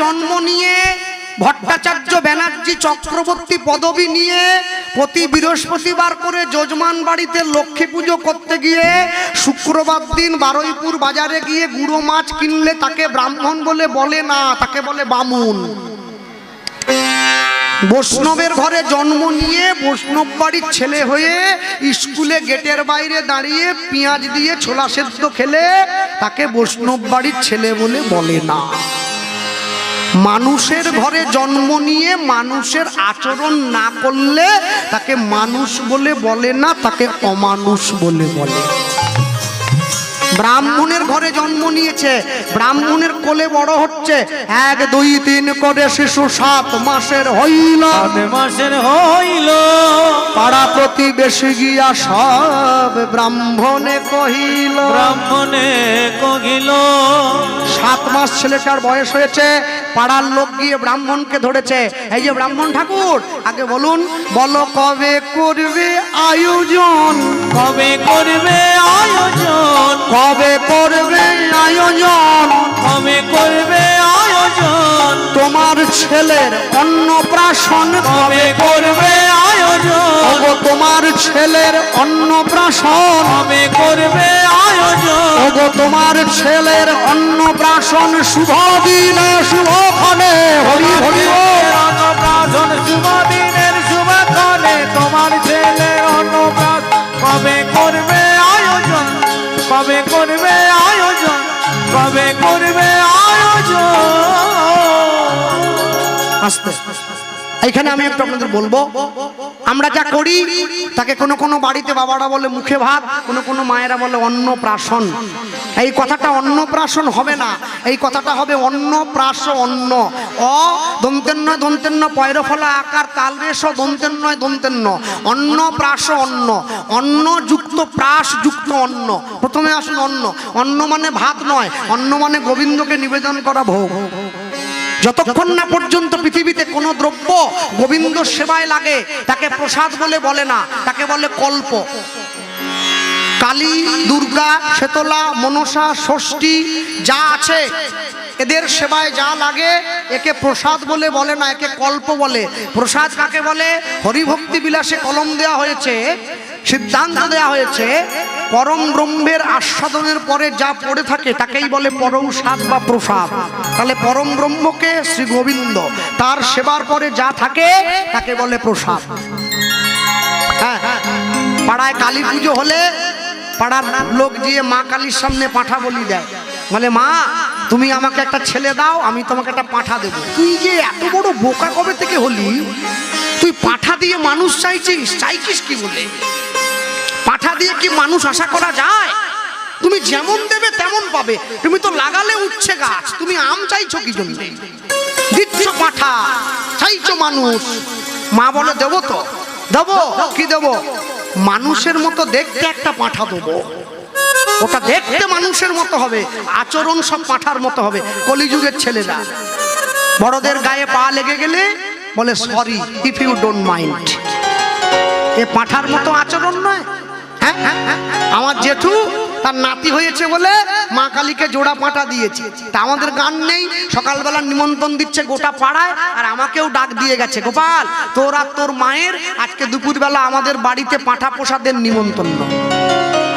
জন্ম নিয়ে, ভট্টাচার্য ব্যানার্জি চক্রবর্তী পদবী নিয়ে প্রতি বৃহস্পতিবার করে যজমান বাড়িতে লক্ষ্মী পুজো করতে গিয়ে শুক্রবার দিন বারুইপুর বাজারে গিয়ে গুঁড়ো মাছ কিনলে তাকে ব্রাহ্মণ বলে বলে না, তাকে বলে বামুন। বৈষ্ণবের ঘরে জন্ম নিয়ে বৈষ্ণব বাড়ির ছেলে হয়ে স্কুলে গেটের বাইরে দাঁড়িয়ে পেঁয়াজ দিয়ে ছোলা সেদ্ধ খেলে তাকে বৈষ্ণব বাড়ির ছেলে বলে বলে না। মানুষের ঘরে জন্ম নিয়ে মানুষের আচরণ না করলে তাকে মানুষ বলে বলে না, তাকে অমানুষ বলে বলে। ব্রাহ্মণের ঘরে জন্ম নিয়েছে ব্রাহ্মণের কোলে বড় হচ্ছে। এক দুই তিন করে শিশু সাত মাসের হইল। মাসের হইল। পাড়া প্রতিবেশী গিয়া সব ব্রাহ্মণে কহিল। ব্রাহ্মণে কহিল সাত মাস ছেলেটার বয়স হয়েছে। পাড়ার লোক গিয়ে ব্রাহ্মণকে ধরেছে। এই যে ব্রাহ্মণ ঠাকুর আগে বলুন বলো কবে করবে আয়োজন? কবে করবে আয়োজন? কবে করবে আয়োজন। কবে করবে আয়োজন? তোমার ছেলের অন্নপ্রাশন কবে করবে আয়োজন? তোমার ছেলের অন্নপ্রাশন। কবে করবে আয়োজন? ওগো তোমার ছেলের অন্নপ্রাশন শুভ দিন শুভ ফলে। হরি হরি আস্তে। এইখানে আমি একটু আপনাদের বলব, আমরা যা করি, তাকে কোনো কোনো বাড়িতে বাবারা বলে মুখে ভাত, কোনো কোনো মায়েরা বলে অন্নপ্রাশন। এই কথাটা অন্নপ্রাশন হবে না, এই কথাটা হবে অন্নপ্রাশ অন্ন অ দন্তের নয় দন্তের ন পয়রফলা আকার, তালবেশ দন্তের নয় দন্তের ন অন্নপ্রাশ অন্ন অন্ন যুক্ত প্রাস যুক্ত অন্ন। প্রথমে আসুন অন্ন। অন্ন মানে ভাত নয়, অন্ন মানে গোবিন্দকে নিবেদন করা ভোগ। যতক্ষণ না পর্যন্ত পৃথিবীতে কোনো দ্রব্য গোবিন্দ সেবায় লাগে, তাকে প্রসাদ বলে বলে না, তাকে বলে কল্প। কালী, দুর্গা শেতলা মনসা, ষষ্ঠী, যা আছে, এদের সেবায় যা লাগে, একে প্রসাদ বলে বলে না, একে কল্প বলে। প্রসাদ কাকে বলে? হরিভক্তি বিলাসে কলম দেওয়া হয়েছে, সিদ্ধান্ত দেওয়া হয়েছে পরম ব্রহ্মের আস্বাদনের পরে যা পড়ে থাকে, তাকেই বলে পরৌসাদ বা প্রসাদ। তাহলে পরম ব্রহ্মকে শ্রী গোবিন্দ। তার সেবার পরে যা থাকে, তাকে বলে প্রসাদ। হ্যাঁ পাড়ায় কালী পুজো হলে পাড়ার লোক গিয়ে মা কালীর সামনে পাঠা বলি দেয়। বলে, মা, তুমি আমাকে একটা ছেলে দাও, আমি তোমাকে একটা পাঠা দেবো। তুই যে এত বড় বোকা কবে থেকে হলি? তুই পাঠা দিয়ে মানুষ চাইছিস চাইছিস কি বলে? পাঠা দিয়ে কি মানুষ আশা করা যায়? তুমি যেমন দেবে, তেমন পাবে। তুমি তো লাগালে উঠছে গাছ। তুমি আম চাইছো কি জন্য? দিচ্ছ পাঠা, চাইছো মানুষ। মা বলে, দেবো তো। দেবো? কি দেবো? মানুষের মতো দেখতে একটা পাঠা দেবো। ওটা দেখতে মানুষের মতো হবে। আচরণ সব পাঠার মতো হবে। কলিযুগের ছেলেরা। বড়দের গায়ে পা লেগে গেলে বলে, sorry if you don't mind এ পাঠার মতো আচরণ নয়। হ্যাঁ? আমার জেঠু তার নাতি হয়েছে বলে মা কালীকে জোড়া পাঁটা দিয়েছে। তা আমাদের গান নেই, সকালবেলা নিমন্ত্রণ দিচ্ছে গোটা পাড়ায়, আর আমাকেও ডাক দিয়ে গেছে, গোপাল, তোর আর তোর মায়ের আজকে দুপুরবেলা আমাদের বাড়িতে পাঁঠা প্রসাদের নিমন্ত্রণ।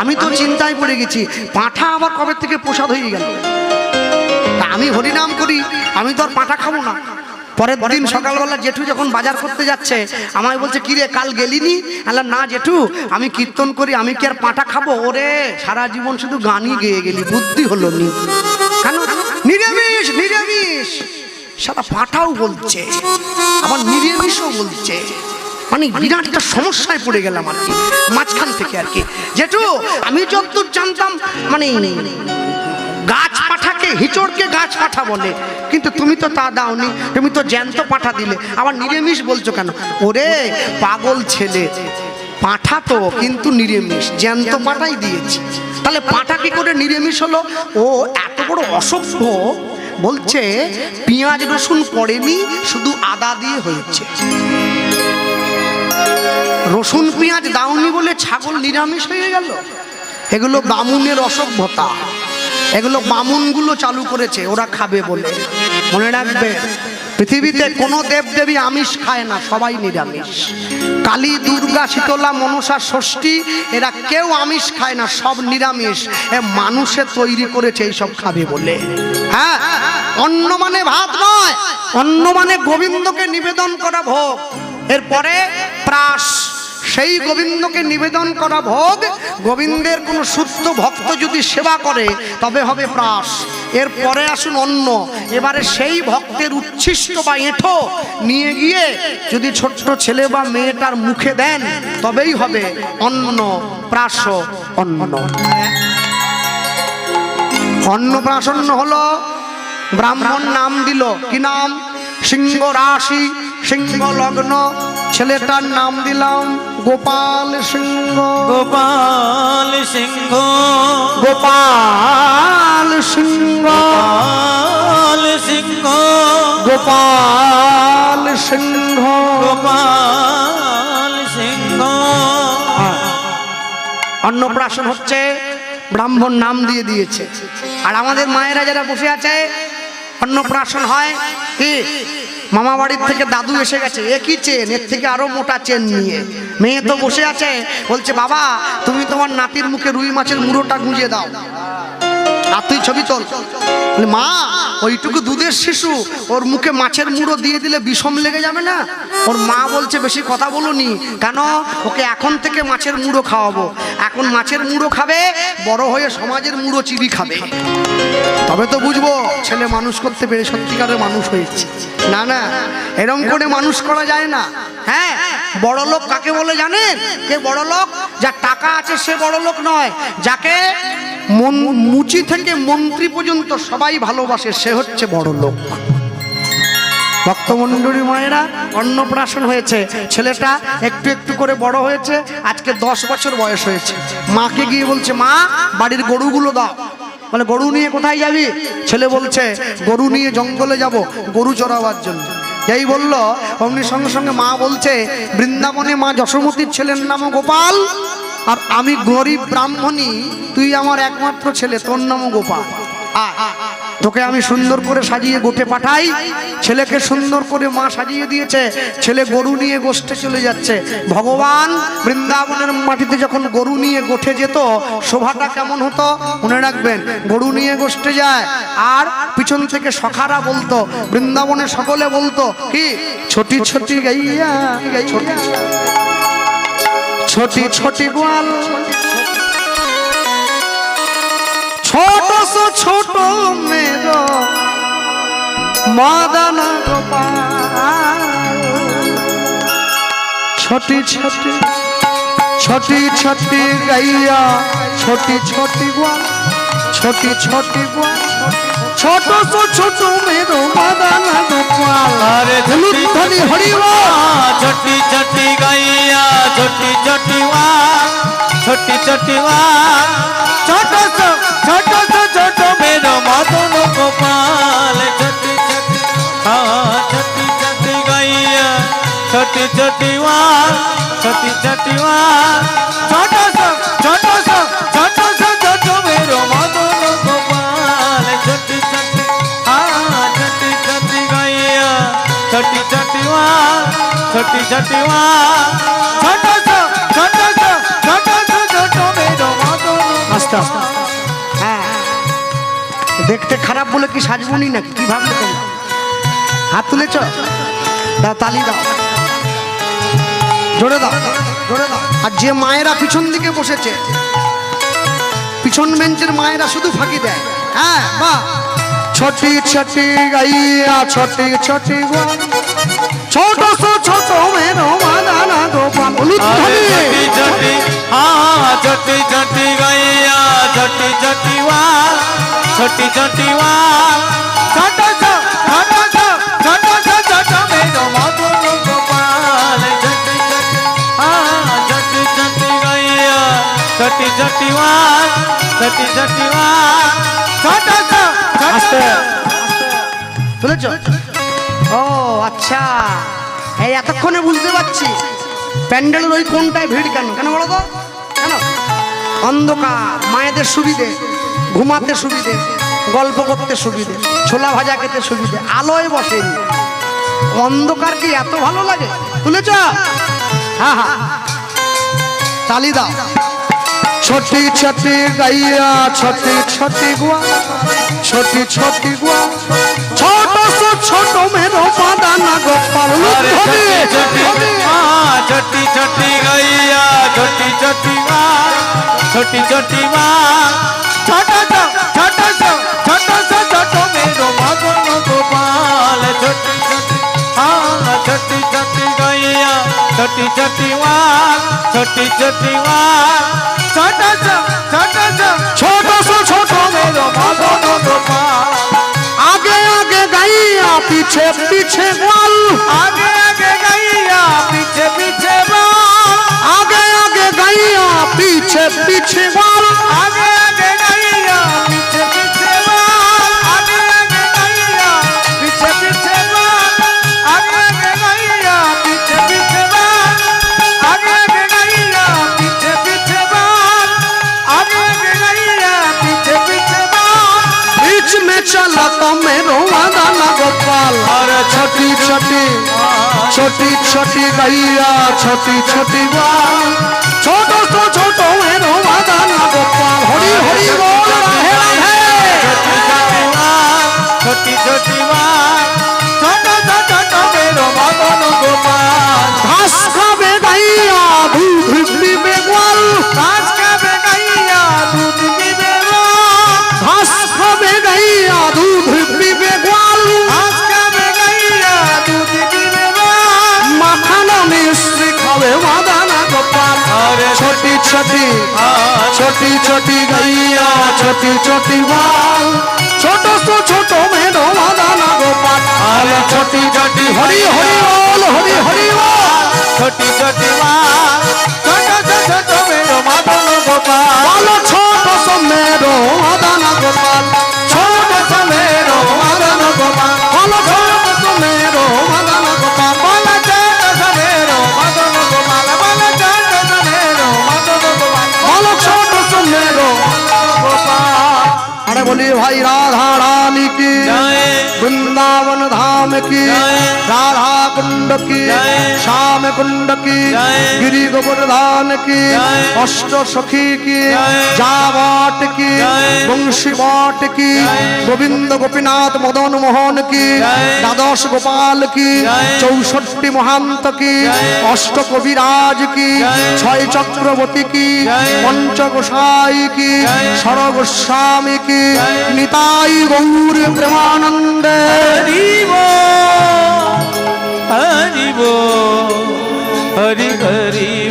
আমি তো চিন্তায় পড়ে গেছি, পাঁঠা আবার কবে থেকে প্রসাদ হয়ে গেল? তা আমি হরিনাম করি, আমি তো আর পাঁঠা খাব না। পরের দিন সকালবেলা জেঠু যখন বাজার করতে যাচ্ছে আমায় বলছে কিরে কাল গেলিনি? আল্লাহ না জেঠু আমি কীর্তন করি আমি কি আর পাঁঠা খাব? ওরে সারা জীবন শুধু গানই গেয়ে গেলি বুদ্ধি হলো নি। কেন? নিরামিষ নিরামিষ। সারা পাঁঠাও বলছে আবার নিরামিষও বলছে। মানে বিরাট একটা সমস্যায় পড়ে গেলাম আর কি মাঝখান থেকে আর কি। জেঠু আমি যতদূর জানতাম মানে গাছ হিচড়কে গাছ পাঠা বলে। কিন্তু তুমি তো তা দাওনি, তুমি তো জ্যান্ত পাঠা দিলে। আবার নিরামিষ বলছো কেন? ওরে, পাগল ছেলে। পাঠা তো, কিন্তু নিরামিষ। জ্যান্ত পাঠাই দিয়েছি। তাহলে পাঠা কি করে নিরামিষ হলো? ও এত বড় অসভ্য। বলছে, পেঁয়াজ রসুন পড়েনি, শুধু আদা দিয়ে হয়েছে। রসুন পেঁয়াজ দাওনি বলে ছাগল নিরামিষ হয়ে গেল? এগুলো বামুনের অসভ্যতা। এগুলো বামুনগুলো চালু করেছে, ওরা খাবে বলে। মনে রাখবে, পৃথিবীতে কোনো দেবদেবী আমিষ খায় না, সবাই নিরামিষ। কালী, দুর্গা, শীতলা, মনসা, ষষ্ঠী, এরা কেউ আমিষ খায় না, সব নিরামিষ। এ মানুষে তৈরি করেছে, এইসব খাবে বলে। হ্যাঁ অন্ন মানে ভাত নয় অন্ন মানে গোবিন্দকে নিবেদন করা ভোগ। এরপরে প্রাস সেই গোবিন্দকে নিবেদন করা ভোগ। গোবিন্দের কোন শুদ্ধ ভক্ত যদি সেবা করে, তবে হবে প্রাস। এর পরে আসুন অন্য এবারে সেই ভক্তের উচ্ছিষ্ট বা এঁঠো নিয়ে গিয়ে যদি ছোট্ট ছেলে বা মেয়েটার মুখে দেন, তবেই হবে অন্ন, প্রাস, অন্ন। অন্নপ্রাশন্ন হলো ব্রাহ্মণ নাম দিল। কি নাম? সিংহ রাশি, সিংহ লগ্ন। ছেলেটার নাম দিলাম গোপাল সিংহ। গোপাল সিংহ। গোপাল সিংহ। গোপাল সিংহ। গোপাল সিংহ। গোপাল সিংহ। অন্নপ্রাশন হচ্ছে ব্রাহ্মণ নাম দিয়ে দিয়েছে। আর আমাদের মায়েরা যারা বসে আছে অন্নপ্রাশন হয় কি? মামা বাড়ির থেকে দাদু এসে গেছে একই চেন? এর থেকে আরও মোটা চেন নিয়ে। মেয়ে তো বসে আছে, বলছে, বাবা, তুমি তোমার নাতির মুখে রুই মাছের মুড়োটা গুঁজে দাও। আর তুই ছবি বলে, মা ওইটুকু দুধের শিশু ওর মুখে মাছের মুড়ো দিয়ে দিলে বিষম লেগে যাবে না? ওর মা বলছে বেশি কথা বলুনি। কেন? ওকে এখন থেকে মাছের মুড়ো খাওয়াবো। এখন মাছের মুড়ো খাবে বড় হয়ে সমাজের মুড়ো চিবি খাবে। তবে তো বুঝব ছেলে মানুষ করতে পেরে সত্যিকারের মানুষ হয়েছে। না না এরম করে মানুষ করা যায় না। হ্যাঁ বড় লোক কাকে বলে জানেন? কে বড় লোক? যার টাকা আছে সে বড় লোক নয়। যাকে মুচি থেকে মন্ত্রী পর্যন্ত সবাই ভালোবাসে, সে হচ্ছে বড় লোক। ভক্তমণ্ডলী মায়েরা, অন্নপ্রাশন হয়েছে। ছেলেটা একটু একটু করে বড় হয়েছে, আজকে দশ বছর বয়স হয়েছে। মাকে গিয়ে বলছে, মা, বাড়ির গরুগুলো দাও। মানে গরু নিয়ে কোথায় যাবি? ছেলে বলছে, গরু নিয়ে জঙ্গলে যাব, গরু চড়াবার জন্য। এই বলল, অমনি সঙ্গে সঙ্গে মা বলছে, বৃন্দাবনে মা যশোমতির ছেলের নামও গোপাল। আর আমি গরিব ব্রাহ্মণী, তুই আমার একমাত্র ছেলে, তোর নামও গোপাল। তোকে আমি সুন্দর করে সাজিয়ে গোটে পাঠাই। ছেলেকে সুন্দর করে মা সাজিয়ে দিয়েছে। ছেলে গরু নিয়ে গোষ্ঠে চলে যাচ্ছে। ভগবান বৃন্দাবনের মাটিতে যখন গরু নিয়ে গোঠে যেত, শোভাটা কেমন হতো? মনে রাখবেন, গরু নিয়ে গোষ্ঠে যায়। আর পিছন থেকে সখারা বলতো, বৃন্দাবনে সকলে বলতো, কি? ছোটি ছোটি গাইয়া ছোটি। ছোটি ছোটি গোয়াল। ছোট সো ছোট মের মদন গোপাল। ছোটি ছোটি ছোটি ছোটি গাইয়া छोटी छोटी गुआ छोटी छोटी गुआ छोटो सो छोटो मेरो मदन गोपाल अरे धुलुर धनी हरिवा छोटी छोटी गैया छोटी छोटी वा छोटी छोटी वा छोटो सो छोटो सो छोटो मेरो मदन गोपाल छोटी छोटी हाँ छोटी छोटी गैया छोटी छोटी वा छोटी छोटी वा छोटो ছোট হ্যাঁ। দেখতে খারাপ বলে কি সাজবুনি নাকি? কি ভাবলে তুমি? হাত তুলেছ? দাও তালি দাও। জোরে দাও জোরে দাও। আর যে মায়েরা পিছন দিকে বসেছে পিছন বেঞ্চের মায়েরা শুধু ফাঁকি দেয়। হ্যাঁ বা গাইয়া গোয়া छोटो सो छोटो भेनो माना ना दो पामुलु धनी। जटी हाँ जटी जटी गैया जटी सो सो गोपाल। जटी जटी हाँ जटी जटी गैया जटी जटी वा जटी जटी सो सो। ও আচ্ছা। এই এতক্ষণে বুঝতে পারছি। প্যান্ডেলের ওই কোনটায় ভিড় কেন? কেন বলো তো? কেন? অন্ধকার, মায়েদের সুবিধে, ঘুমাতে সুবিধে, গল্প করতে সুবিধে, ছোলা ভাজা খেতে সুবিধে, আলোয় বসেনি। অন্ধকার কি এত ভালো লাগে? তুলেছ হ্যাঁ হ্যাঁ। চালি দাও। ছোটি ছোটি গাইয়া, ছোটি ছোটি গুয়া, ছোটি ছোটি গুয়া ना गोपाल छोटी छोटी हाँ, गैया छोटी छोटी माँ छोटी छोटी माँ छोटा सा छोटा सा मेरो मगन गोपाल छोटी छोटी हाँ छोटी छोटी गैया छोटी छोटी माँ छोटी छोटी माँ छोटा पीछे पीछे बोल। आगे आगे गैया, पीछे पीछे बाल। आगे आगे गैया, पीछे पीछे बोल। आगे छोटी छोटी छोटी छोटी गैया छोटी छोटी ग्वाल छोटो सो छोटो मेरो वादाना गोपाल हरि हरि बोल रहे रहे छोटी छोटी छोटी छोटी गैया छोटी छोटी बाल छोटो सो छोटो में दो दाना गोपाल अरे छोटी छोटी हरी हरी बोल हरी हरी बोल छोटी छोटी बाल छोटो सो छोटो में दो दाना गोपाल छोटो सो में दो दाना गोपाल छोटो सो में दो दाना गोपाल बोली भाई राधा रानी की वृंदावन धाम की जय। राधा कुंड की जय। श्याम कुंड की जय। गिरी गोवर्धन की जय। अष्ट सखी की जय। जावाट की जय। बंशी वाट की जय। गोविंद गोपीनाथ मदन मोहन की जय। द्वादश गोपाल की जय। चौसठी महांत की जय। अष्ट कविराज की जय। छय चक्रवर्ती की जय। पंच गोसाई की जय। षड़ गोस्वामी की जय। निताई गौर प्रेमानंद हरि वो हरि वो हरि हरि